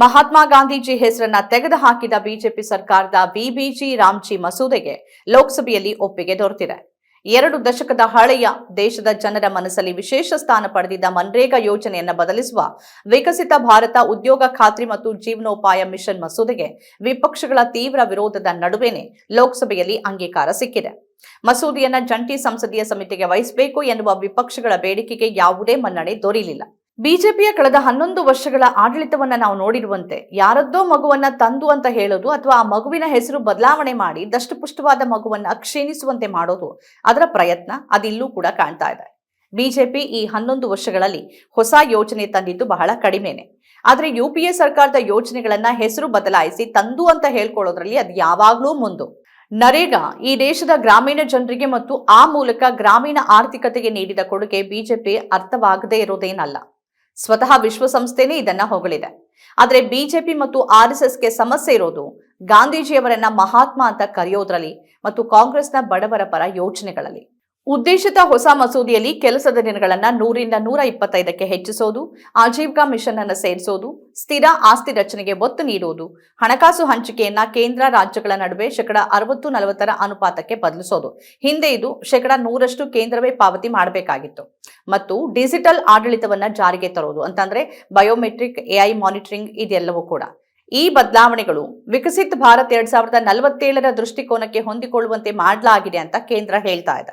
ಮಹಾತ್ಮ ಗಾಂಧೀಜಿ ಹೆಸರನ್ನ ತೆಗೆದುಹಾಕಿದ ಬಿಜೆಪಿ ಸರ್ಕಾರದ ಬಿಬಿಜಿ ರಾಮ್ಜಿ ಮಸೂದೆಗೆ ಲೋಕಸಭೆಯಲ್ಲಿ ಒಪ್ಪಿಗೆ ದೊರೆತಿದೆ. ಎರಡು ದಶಕದ ಹಳೆಯ ದೇಶದ ಜನರ ಮನಸ್ಸಲ್ಲಿ ವಿಶೇಷ ಸ್ಥಾನ ಪಡೆದಿದ್ದ ಮನ್ರೇಗಾ ಯೋಜನೆಯನ್ನ ಬದಲಿಸುವ ವಿಕಸಿತ ಭಾರತ ಉದ್ಯೋಗ ಖಾತ್ರಿ ಮತ್ತು ಜೀವನೋಪಾಯ ಮಿಷನ್ ಮಸೂದೆಗೆ ವಿಪಕ್ಷಗಳ ತೀವ್ರ ವಿರೋಧದ ನಡುವೆನೇ ಲೋಕಸಭೆಯಲ್ಲಿ ಅಂಗೀಕಾರ ಸಿಕ್ಕಿದೆ. ಮಸೂದೆಯನ್ನ ಜಂಟಿ ಸಂಸದೀಯ ಸಮಿತಿಗೆ ವಹಿಸಬೇಕು ಎನ್ನುವ ವಿಪಕ್ಷಗಳ ಬೇಡಿಕೆಗೆ ಯಾವುದೇ ಮನ್ನಣೆ ದೊರೆಯಲಿಲ್ಲ. ಬಿಜೆಪಿಯ ಕಳೆದ ಹನ್ನೊಂದು ವರ್ಷಗಳ ಆಡಳಿತವನ್ನ ನಾವು ನೋಡಿರುವಂತೆ ಯಾರದ್ದೋ ಮಗುವನ್ನ ತಂದು ಅಂತ ಹೇಳೋದು ಅಥವಾ ಆ ಮಗುವಿನ ಹೆಸರು ಬದಲಾವಣೆ ಮಾಡಿ ದಷ್ಟಪುಷ್ಟವಾದ ಮಗುವನ್ನ ಕ್ಷೀಣಿಸುವಂತೆ ಮಾಡೋದು ಅದರ ಪ್ರಯತ್ನ ಅದಿಲ್ಲೂ ಕೂಡ ಕಾಣ್ತಾ ಇದೆ. ಬಿಜೆಪಿ ಈ ಹನ್ನೊಂದು ವರ್ಷಗಳಲ್ಲಿ ಹೊಸ ಯೋಜನೆ ತಂದಿದ್ದು ಬಹಳ ಕಡಿಮೆನೆ. ಆದ್ರೆ ಯು ಸರ್ಕಾರದ ಯೋಜನೆಗಳನ್ನ ಹೆಸರು ಬದಲಾಯಿಸಿ ತಂದು ಅಂತ ಹೇಳ್ಕೊಳ್ಳೋದ್ರಲ್ಲಿ ಅದು ಯಾವಾಗ್ಲೂ ಮುಂದು. ನರೇಗಾ ಈ ದೇಶದ ಗ್ರಾಮೀಣ ಜನರಿಗೆ ಮತ್ತು ಆ ಮೂಲಕ ಗ್ರಾಮೀಣ ಆರ್ಥಿಕತೆಗೆ ನೀಡಿದ ಕೊಡುಗೆ ಬಿಜೆಪಿ ಅರ್ಥವಾಗದೇ ಇರೋದೇನಲ್ಲ. ಸ್ವತಃ ವಿಶ್ವಸಂಸ್ಥೆನೇ ಇದನ್ನ ಹೊಗಳಿದೆ. ಆದರೆ ಬಿಜೆಪಿ ಮತ್ತು ಆರ್ ಎಸ್ ಎಸ್ಗೆ ಸಮಸ್ಯೆ ಇರೋದು ಗಾಂಧೀಜಿಯವರನ್ನ ಮಹಾತ್ಮ ಅಂತ ಕರೆಯೋದ್ರಲ್ಲಿ ಮತ್ತು ಕಾಂಗ್ರೆಸ್ನ ಬಡವರ ಪರ ಯೋಜನೆಗಳಲ್ಲಿ ಉದ್ದೇಶಿತ ಹೊಸ ಮಸೂದೆಯಲ್ಲಿ ಕೆಲಸದ ದಿನಗಳನ್ನು ನೂರಿಂದ ನೂರ ಇಪ್ಪತ್ತೈದಕ್ಕೆ ಹೆಚ್ಚಿಸೋದು ಆಜೀವಿಕಾ ಮಿಷನ್ ಅನ್ನು ಸೇರಿಸೋದು, ಸ್ಥಿರ ಆಸ್ತಿ ರಚನೆಗೆ ಒತ್ತು ನೀಡುವುದು ಹಣಕಾಸು ಹಂಚಿಕೆಯನ್ನ ಕೇಂದ್ರ ರಾಜ್ಯಗಳ ನಡುವೆ ಶೇಕಡ ಅರವತ್ತು ನಲವತ್ತರ ಅನುಪಾತಕ್ಕೆ ಬದಲಿಸೋದು. ಹಿಂದೆ ಇದು ಶೇಕಡ ನೂರಷ್ಟು ಕೇಂದ್ರವೇ ಪಾವತಿ ಮಾಡಬೇಕಾಗಿತ್ತು. ಮತ್ತು ಡಿಜಿಟಲ್ ಆಡಳಿತವನ್ನ ಜಾರಿಗೆ ತರೋದು ಅಂತಂದ್ರೆ ಬಯೋಮೆಟ್ರಿಕ್, ಎಐ ಮಾನಿಟರಿಂಗ್ ಇದೆಲ್ಲವೂ ಕೂಡ. ಈ ಬದಲಾವಣೆಗಳು ವಿಕಸಿತ ಭಾರತ್ ಎರಡ್ ಸಾವಿರದ ನಲವತ್ತೇಳರ ದೃಷ್ಟಿಕೋನಕ್ಕೆ ಹೊಂದಿಕೊಳ್ಳುವಂತೆ ಮಾಡಲಾಗಿದೆ ಅಂತ ಕೇಂದ್ರ ಹೇಳ್ತಾ ಇದೆ.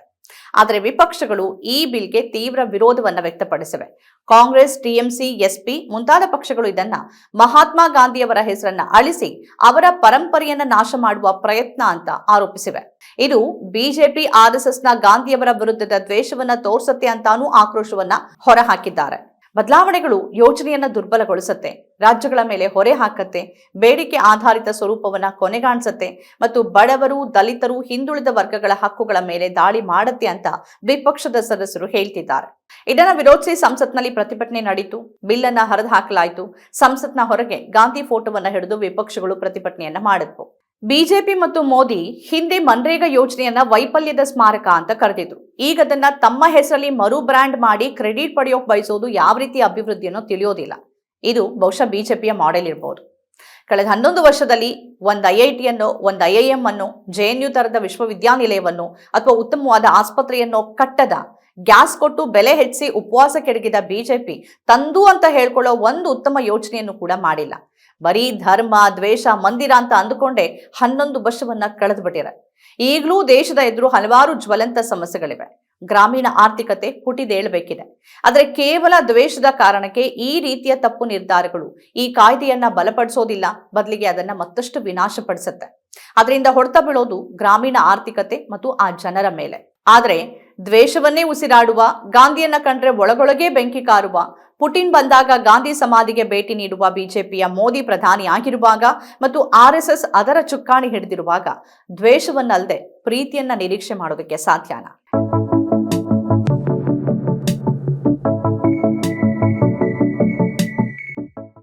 ಆದರೆ ವಿಪಕ್ಷಗಳು ಈ ಬಿಲ್ಗೆ ತೀವ್ರ ವಿರೋಧವನ್ನು ವ್ಯಕ್ತಪಡಿಸಿವೆ. ಕಾಂಗ್ರೆಸ್, ಟಿಎಂಸಿ, ಎಸ್ಪಿ ಮುಂತಾದ ಪಕ್ಷಗಳು ಇದನ್ನ ಮಹಾತ್ಮ ಗಾಂಧಿಯವರ ಹೆಸರನ್ನ ಅಳಿಸಿ ಅವರ ಪರಂಪರೆಯನ್ನ ನಾಶ ಮಾಡುವ ಪ್ರಯತ್ನ ಅಂತ ಆರೋಪಿಸಿವೆ. ಇದು ಬಿಜೆಪಿ ಆರ್ಎಸ್ಎಸ್ನ ಗಾಂಧಿಯವರ ವಿರುದ್ಧದ ದ್ವೇಷವನ್ನ ತೋರ್ಸತ್ತೆ ಅಂತಾನೂ ಆಕ್ರೋಶವನ್ನ ಹೊರಹಾಕಿದ್ದಾರೆ. ಬದಲಾವಣೆಗಳು ಯೋಜನೆಯನ್ನ ದುರ್ಬಲಗೊಳಿಸುತ್ತೆ. ರಾಜ್ಯಗಳ ಮೇಲೆ ಹೊರೆ ಹಾಕತ್ತೆ. ಬೇಡಿಕೆ ಆಧಾರಿತ ಸ್ವರೂಪವನ್ನ ಕೊನೆಗಾಣಿಸುತ್ತೆ. ಮತ್ತು ಬಡವರು, ದಲಿತರು, ಹಿಂದುಳಿದ ವರ್ಗಗಳ ಹಕ್ಕುಗಳ ಮೇಲೆ ದಾಳಿ ಮಾಡುತ್ತೆ ಅಂತ ವಿಪಕ್ಷದ ಸದಸ್ಯರು ಹೇಳ್ತಿದ್ದಾರೆ. ಇದನ್ನ ವಿರೋಧಿಸಿ ಸಂಸತ್ನಲ್ಲಿ ಪ್ರತಿಭಟನೆ ನಡೀತು. ಬಿಲ್ ಹರಿದು ಹಾಕಲಾಯಿತು. ಸಂಸತ್ನ ಹೊರಗೆ ಗಾಂಧಿ ಫೋಟೋವನ್ನ ಹಿಡಿದು ವಿಪಕ್ಷಗಳು ಪ್ರತಿಭಟನೆಯನ್ನ ಮಾಡಿದ್ವು. ಬಿಜೆಪಿ ಮತ್ತು ಮೋದಿ ಹಿಂದೆ ಮನ್ರೇಗಾ ಯೋಜನೆಯನ್ನ ವೈಫಲ್ಯದ ಸ್ಮಾರಕ ಅಂತ ಕರೆದಿದ್ರು. ಈಗ ಅದನ್ನ ತಮ್ಮ ಹೆಸರಲ್ಲಿ ಮರು ಬ್ರ್ಯಾಂಡ್ ಮಾಡಿ ಕ್ರೆಡಿಟ್ ಪಡೆಯೋಕ್ ಬಯಸೋದು ಯಾವ ರೀತಿ ಅಭಿವೃದ್ಧಿಯನ್ನು ತಿಳಿಯೋದಿಲ್ಲ. ಇದು ಬಹುಶಃ ಬಿಜೆಪಿಯ ಮಾಡೆಲ್ ಇರಬಹುದು ಕಳೆದ ಹನ್ನೊಂದು ವರ್ಷದಲ್ಲಿ ಒಂದು ಐ ಐ ಟಿಯನ್ನು ಒಂದು ಐ ಐ ಎಂ ಅನ್ನು, ಜೆ ಎನ್ ಯು ತರದ ವಿಶ್ವವಿದ್ಯಾನಿಲಯವನ್ನು ಅಥವಾ ಉತ್ತಮವಾದ ಆಸ್ಪತ್ರೆಯನ್ನು ಕಟ್ಟದ ಗ್ಯಾಸ್ ಕೊಟ್ಟು ಬೆಲೆ ಹೆಚ್ಚಿಸಿ ಉಪವಾಸ ಕೆಡಗಿದ ಬಿಜೆಪಿ ತಂದು ಅಂತ ಹೇಳ್ಕೊಳ್ಳೋ ಒಂದು ಉತ್ತಮ ಯೋಚನೆಯನ್ನು ಕೂಡ ಮಾಡಿಲ್ಲ. ಬರೀ ಧರ್ಮ, ದ್ವೇಷ, ಮಂದಿರ ಅಂತ ಅಂದುಕೊಂಡೆ ಹನ್ನೊಂದು ವರ್ಷವನ್ನ ಕಳೆದು ಬಿಟ್ಟಿರ ಈಗಲೂ ದೇಶದ ಎದುರು ಹಲವಾರು ಜ್ವಲಂತ ಸಮಸ್ಯೆಗಳಿವೆ. ಗ್ರಾಮೀಣ ಆರ್ಥಿಕತೆ ಪುಟಿದೇಳಬೇಕಿದೆ ಆದರೆ ಕೇವಲ ದ್ವೇಷದ ಕಾರಣಕ್ಕೆ ಈ ರೀತಿಯ ತಪ್ಪು ನಿರ್ಧಾರಗಳು ಈ ಕಾಯ್ದೆಯನ್ನ ಬಲಪಡಿಸೋದಿಲ್ಲ, ಬದಲಿಗೆ ಅದನ್ನ ಮತ್ತಷ್ಟು ವಿನಾಶಪಡಿಸುತ್ತೆ. ಅದರಿಂದ ಹೊಡೆತ ಬೀಳೋದು ಗ್ರಾಮೀಣ ಆರ್ಥಿಕತೆ ಮತ್ತು ಆ ಜನರ ಮೇಲೆ. ಆದರೆ ದ್ವೇಷವನ್ನೇ ಉಸಿರಾಡುವ, ಗಾಂಧಿಯನ್ನ ಕಂಡ್ರೆ ಒಳಗೊಳಗೆ ಬೆಂಕಿ ಕಾರುವ, ಪುಟಿನ್ ಬಂದಾಗ ಗಾಂಧಿ ಸಮಾಧಿಗೆ ಭೇಟಿ ನೀಡುವ ಬಿಜೆಪಿಯ ಮೋದಿ ಪ್ರಧಾನಿ ಆಗಿರುವಾಗ ಮತ್ತು ಆರ್ ಎಸ್ ಎಸ್ ಅದರ ಚುಕ್ಕಾಣಿ ಹಿಡಿದಿರುವಾಗ ದ್ವೇಷವನ್ನಲ್ಲದೆ ಪ್ರೀತಿಯನ್ನ ನಿರೀಕ್ಷೆ ಮಾಡೋದಕ್ಕೆ ಸಾಧ್ಯನಾ?